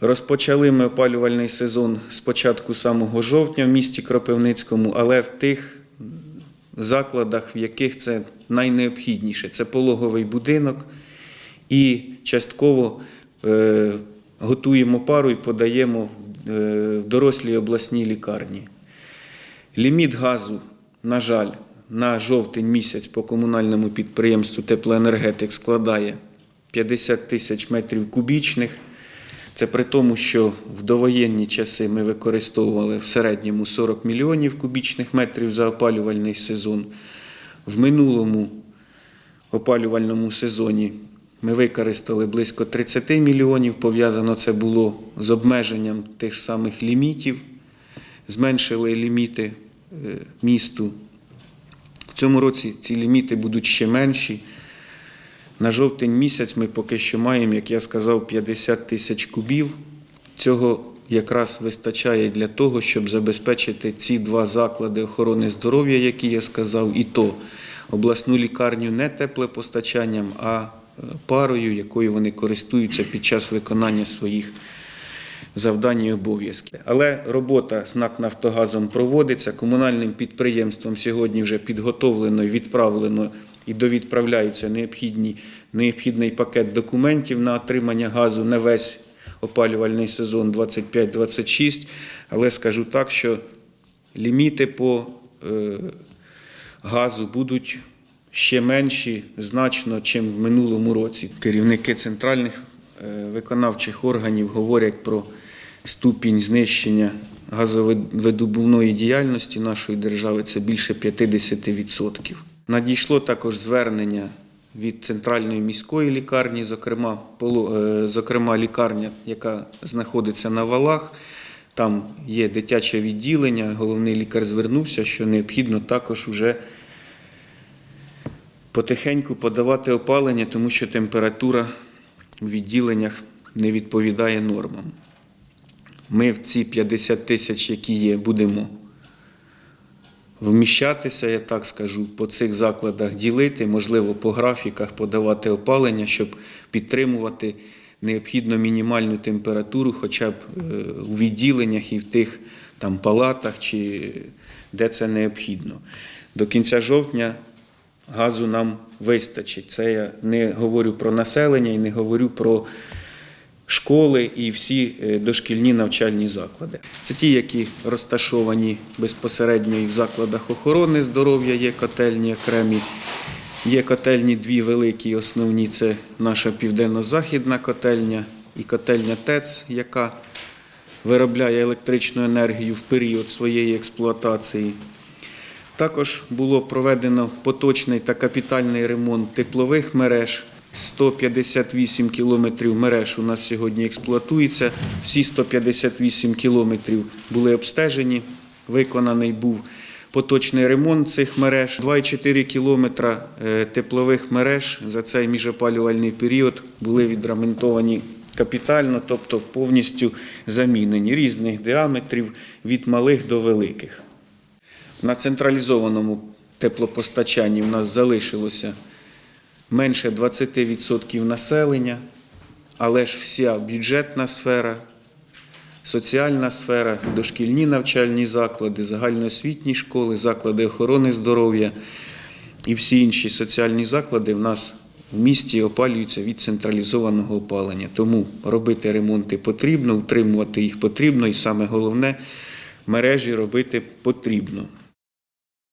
Розпочали ми опалювальний сезон з початку самого жовтня в місті Кропивницькому, але в тих закладах, в яких це найнеобхідніше. Це пологовий будинок і частково е, готуємо пару і подаємо е, в дорослі обласній лікарні. Ліміт газу, на жаль, на жовтень місяць по комунальному підприємству теплоенергетик складає 50 тисяч метрів кубічних. Це при тому, що в довоєнні часи ми використовували в середньому 40 мільйонів кубічних метрів за опалювальний сезон. В минулому опалювальному сезоні ми використали близько 30 мільйонів. Пов'язано це було з обмеженням тих самих лімітів, зменшили ліміти е, місту. В цьому році ці ліміти будуть ще менші. На жовтень місяць ми поки що маємо, як я сказав, 50 тисяч кубів. Цього якраз вистачає для того, щоб забезпечити ці два заклади охорони здоров'я, які я сказав, і то обласну лікарню не теплопостачанням, а е, парою, якою вони користуються під час виконання своїх завдань і обов'язків. Але робота з НАК Нафтогазом проводиться. Комунальним підприємством сьогодні вже підготовлено і відправлено і довідправляються необхідні, необхідний пакет документів на отримання газу на весь опалювальний сезон 25-26. Але скажу так, що ліміти по е, газу будуть ще менші значно, чим в минулому році. Керівники центральних е, виконавчих органів говорять про ступінь знищення газовидобувної діяльності нашої держави це більше 50%. Надійшло також звернення від центральної міської лікарні, зокрема, е, зокрема лікарня, яка знаходиться на валах. Там є дитяче відділення. Головний лікар звернувся, що необхідно також вже потихеньку подавати опалення, тому що температура в відділеннях не відповідає нормам. Ми в ці 50 тисяч, які є, будемо вміщатися, я так скажу, по цих закладах ділити, можливо, по графіках подавати опалення, щоб підтримувати необхідно мінімальну температуру, хоча б е, у відділеннях і в тих там палатах, чи де це необхідно. До кінця жовтня газу нам вистачить. Це я не говорю про населення і не говорю про школи і всі е, дошкільні навчальні заклади. Це ті, які розташовані безпосередньо і в закладах охорони здоров'я, є котельні окремі. Є котельні дві великі, основні це наша південно-західна котельня і котельня ТЕЦ, яка виробляє електричну енергію в період своєї експлуатації. Також було проведено поточний та капітальний ремонт теплових мереж. 158 кілометрів мереж у нас сьогодні експлуатується. Всі 158 кілометрів були обстежені. Виконаний був поточний ремонт цих мереж. 2,4 кілометра е, теплових мереж за цей міжопалювальний період були відремонтовані капітально, тобто повністю замінені різних діаметрів від малих до великих. На централізованому теплопостачанні в нас залишилося менше 20% населення, але ж вся бюджетна сфера, соціальна сфера, дошкільні навчальні заклади, загальноосвітні школи, заклади охорони здоров'я і всі інші соціальні заклади в нас в місті опалюються від централізованого опалення. Тому робити ремонти потрібно, утримувати їх потрібно, і саме головне мережі робити потрібно.